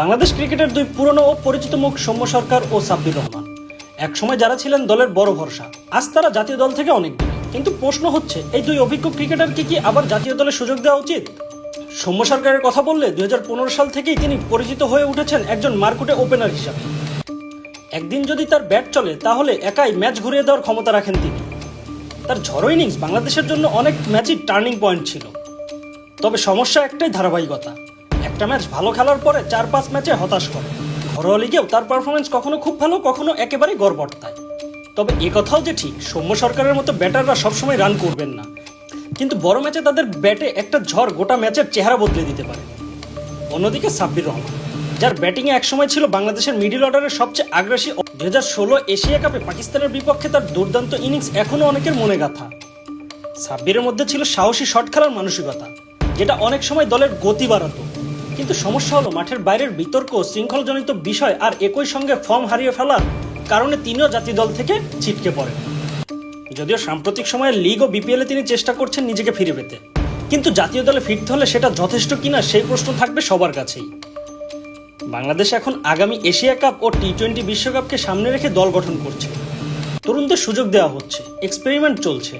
বাংলাদেশ ক্রিকেটের দুই পুরনো ও পরিচিত মুখ সৌম্য সরকার ও সাব্বির রহমান। একসময় যারা ছিলেন দলের বড় ভরসা, আজ তারা জাতীয় দল থেকে অনেক দূরে। কিন্তু প্রশ্ন হচ্ছে, এই দুই অভিজ্ঞ ক্রিকেটারকে কি আবার জাতীয় দলে সুযোগ দেওয়া উচিত? সৌম্য সরকারের কথা বললে দুই হাজার পনেরো সাল থেকেই তিনি পরিচিত হয়ে উঠেছেন একজন মার্কুটে ওপেনার হিসাবে। একদিন যদি তার ব্যাট চলে, তাহলে একাই ম্যাচ ঘুরিয়ে দেওয়ার ক্ষমতা রাখেন তিনি। তার ঝড়ো ইনিংস বাংলাদেশের জন্য অনেক ম্যাচই টার্নিং পয়েন্ট ছিল। তবে সমস্যা একটাই ধারাবাহিকতা একটা ম্যাচ ভালো খেলার পরে চার পাঁচ ম্যাচে হতাশ করে। ঘরোয়া লিগেও তার পারফরমেন্স কখনো খুব ভালো, কখনো একেবারেই গড়বড়তায়। তবে এ কথাও যে ঠিক, সৌম্য সরকারের মতো ব্যাটাররা সবসময় রান করবেন না। কিন্তু বড় ম্যাচে তাদের ব্যাটে একটা ঝড় গোটা ম্যাচের চেহারা বদলে দিতে পারে। অন্যদিকে সাব্বির রহমান, যার ব্যাটিংয়ে একসময় ছিল বাংলাদেশের মিডিল অর্ডারের সবচেয়ে আগ্রাসী দু হাজার ষোলো এশিয়া কাপে পাকিস্তানের বিপক্ষে তার দুর্দান্ত ইনিংস এখনও অনেকের মনে গাথা। সাব্বিরের মধ্যে ছিল সাহসী শট খেলার মানসিকতা, যেটা অনেক সময় দলের গতি বাড়াতো। কিন্তু সমস্যা হলো মাঠের বাইরের বিতর্ক শৃঙ্খলজনিত বিষয় আর একই সঙ্গে ফর্ম হারিয়ে ফেলার কারণে তিনিও জাতীয় দল থেকে ছিটকে পড়েন। যদিও সাম্প্রতিক সময়ে লিগ ও বিপিএলে তিনি চেষ্টা করছেন নিজেকে ফিরে পেতে। কিন্তু জাতীয় দলে ফিরতে হলে সেটা যথেষ্ট কিনা সেই প্রশ্ন থাকবে সবার কাছেই। বাংলাদেশ এখন আগামী এশিয়া কাপ ও টি টোয়েন্টি বিশ্বকাপকে সামনে রেখে দল গঠন করছে। তরুণদের সুযোগ দেওয়া হচ্ছে এক্সপেরিমেন্ট চলছে।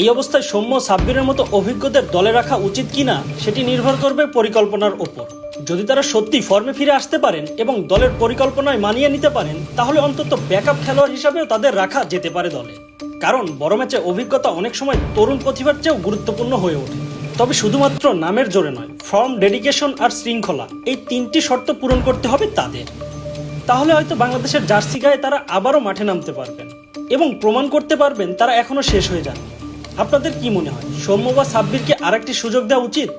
এই অবস্থায় সৌম্য সাব্বিরের মতো অভিজ্ঞদের দলে রাখা উচিত কিনা সেটি নির্ভর করবে পরিকল্পনার ওপর। যদি তারা সত্যি ফর্মে ফিরে আসতে পারেন এবং দলের পরিকল্পনায় মানিয়ে নিতে পারেন, তাহলে অন্তত ব্যাকআপ খেলোয়াড় হিসাবেও তাদের রাখা যেতে পারে দলে। কারণ বড় ম্যাচে অভিজ্ঞতা অনেক সময় তরুণ প্রতিভার চেয়েও গুরুত্বপূর্ণ হয়ে ওঠে। তবে শুধুমাত্র নামের জোরে নয়, ফর্ম, ডেডিকেশন আর শৃঙ্খলা, এই তিনটি শর্ত পূরণ করতে হবে তাদের। তাহলে হয়তো বাংলাদেশের জার্সি গায়ে তারা আবারও মাঠে নামতে পারবেন এবং প্রমাণ করতে পারবেন তারা এখনও শেষ হয়ে যান আপনাদের কি মনে হয়, সৌম্য বা সাব্বিরকে আরেকটি সুযোগ দেওয়া উচিত?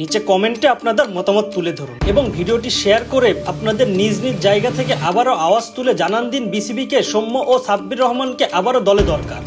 নিচে কমেন্টে আপনাদের মতামত তুলে ধরুন। এবং ভিডিওটি শেয়ার করে আপনাদের নিজ নিজ জায়গা থেকে আবারও আওয়াজ তুলে জানান দিন বিসিবিকে সৌম্য ও সাব্বির রহমানকে আবারও দলে দরকার।